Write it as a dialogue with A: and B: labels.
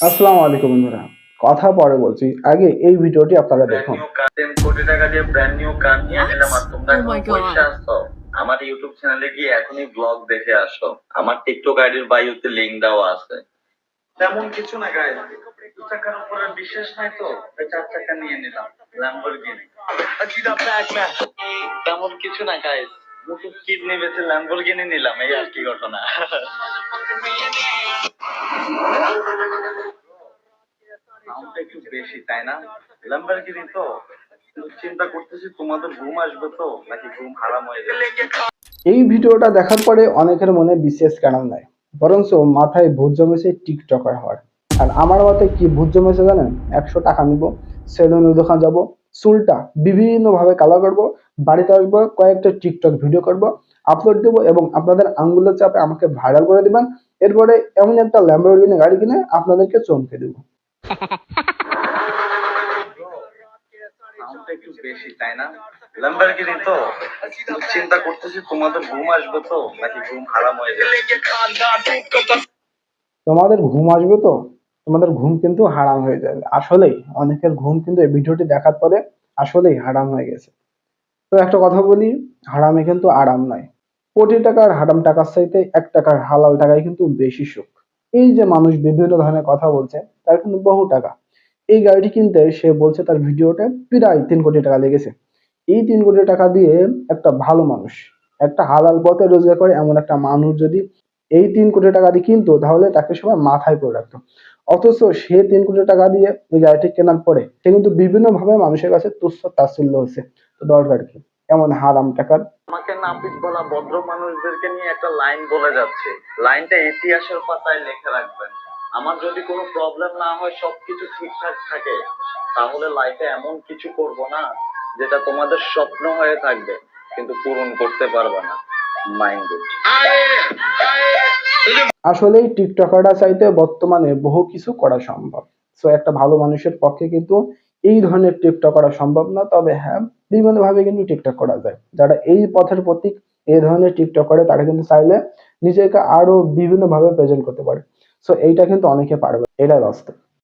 A: আসসালামু আলাইকুম বন্ধুরা। কথা পরে বলছি। আগে এই ভিডিওটি আপনারা দেখুন।
B: ব্র্যান্ড নিউ কার টেন কোটি টাকা দিয়ে ব্র্যান্ড নিউ কার নিয়ে নিলাম আর তোমরা
C: Oh.
B: পয়সা আসছো আমার ইউটিউব চ্যানেলে গিয়ে এখনই ব্লগ দেখে আসো। আমার টিকটক আইডির বায়োতে লিংক দেওয়া আছে। তেমন কিছু না গাইস দু টাকার উপরে বিশ্বাস নাই তো। চার টাকা নিয়ে নিলাম। ল্যাম্বরগিনি তেমন কিছু না গাইস মুকুট কিডনি বেচে ল্যাম্বরগিনি নিলাম এই আর কি ঘটনা। সাউন্ডটা একটু বেশি, তাই না? ল্যাম্বরগিনি তো চিন্তা করতেছি, তোমাদের ঘুম আসবে তো? নাকি ঘুম হারাম হয়ে যাবে
A: এই ভিডিওটা দেখার পরে অনেকের মনে বিশেষ কারণ নাই, বরঞ্চ মাথায় ভূত জমেছে টিকটকার হওয়ার। আর আমার মতে কি ভূত জমেছে জানেন? একশো টাকা নিব সেলুনের দোকান যাব, চুলটা বিভিন্ন ভাবে কালার করব, বাড়িতে আসব, কয়েকটা টিকটক ভিডিও করব, আপলোড দেবো এবং আপনাদের আঙ্গুলের চাপে আমাকে ভাইরাল করে দিবেন এরপরে এমন একটা ল্যাম্বরগিনি গাড়ি কিনে আপনাদেরকে চমকে দেবো।
B: সাউন্ডটা একটু বেশি তাই না? ল্যাম্বরগিনি তো চিন্তা করতেছি তোমাদের ঘুম আসবে তো? নাকি ঘুম হারাম হয়ে যাবে?
A: তোমাদের ঘুম আসবে তো? তোমাদের ঘুম কিন্তু হারাম হয়ে যাবে। আসলেই অনেকের ঘুম কিন্তু এই ভিডিওটি দেখার পরে আসলেই হারাম হয়ে গেছে। তো একটা কথা বলি হারামে কিন্তু আরাম নয় কোটি টাকার হারাম টাকার চাইতে এক টাকার হালাল টাকায় কিন্তু বেশি সুখ। এই যে মানুষ বিভিন্ন ধরনের কথা বলছে, তার কিন্তু বহু টাকা। এই গাড়িটি কিনতে সে বলছে তার ভিডিওতে প্রায় তিন কোটি টাকা লেগেছে। এই তিন কোটি টাকা দিয়ে একটা ভালো মানুষ, একটা হালাল পথে রোজগার করে এমন একটা মানুষ যদি এই তিন কোটি টাকা দিয়ে কিনতো, তাহলে তাকে সবাই মাথায় করে রাখতো। অথচ সে তিন কোটি টাকা দিয়ে এই গাড়িটি কেনার পরে সে কিন্তু বিভিন্ন ভাবে মানুষের কাছে তুচ্ছ তাচ্ছিল্য হচ্ছে তো দরকার কি? এমন হারাম টাকার।
B: আমাকে নাপিত বলা ভদ্র মানুষদেরকে নিয়ে একটা লাইন বলে যাচ্ছে। লাইনটা ইতিহাসের পাতায় লিখে রাখবেন। আমার যদি কোনো প্রবলেম না হয় সবকিছু ঠিকঠাক থাকে তাহলে লাইফে এমন কিছু করব না যেটা তোমাদের স্বপ্ন হয়ে থাকবে কিন্তু পূরণ করতে পারবে না। মাইন্ড
A: আসলেই টিকটকাররা চাইতে বর্তমানে বহু কিছু করা সম্ভব। সো একটা ভালো মানুষের পক্ষে কিন্তু এই ধরনের টিকটক করা সম্ভব না, তবে হ্যাঁ বিভিন্ন ভাবে কিন্তু টিকটক করা যায়। যারা এই পথের প্রতীক, এই ধরনের টিকটক করে, তারা কিন্তু চাইলে নিজেকে আরও বিভিন্ন ভাবে প্রেজেন্ট করতে পারে। সো এইটা কিন্তু অনেকে পারবে এটাই বাস্তব।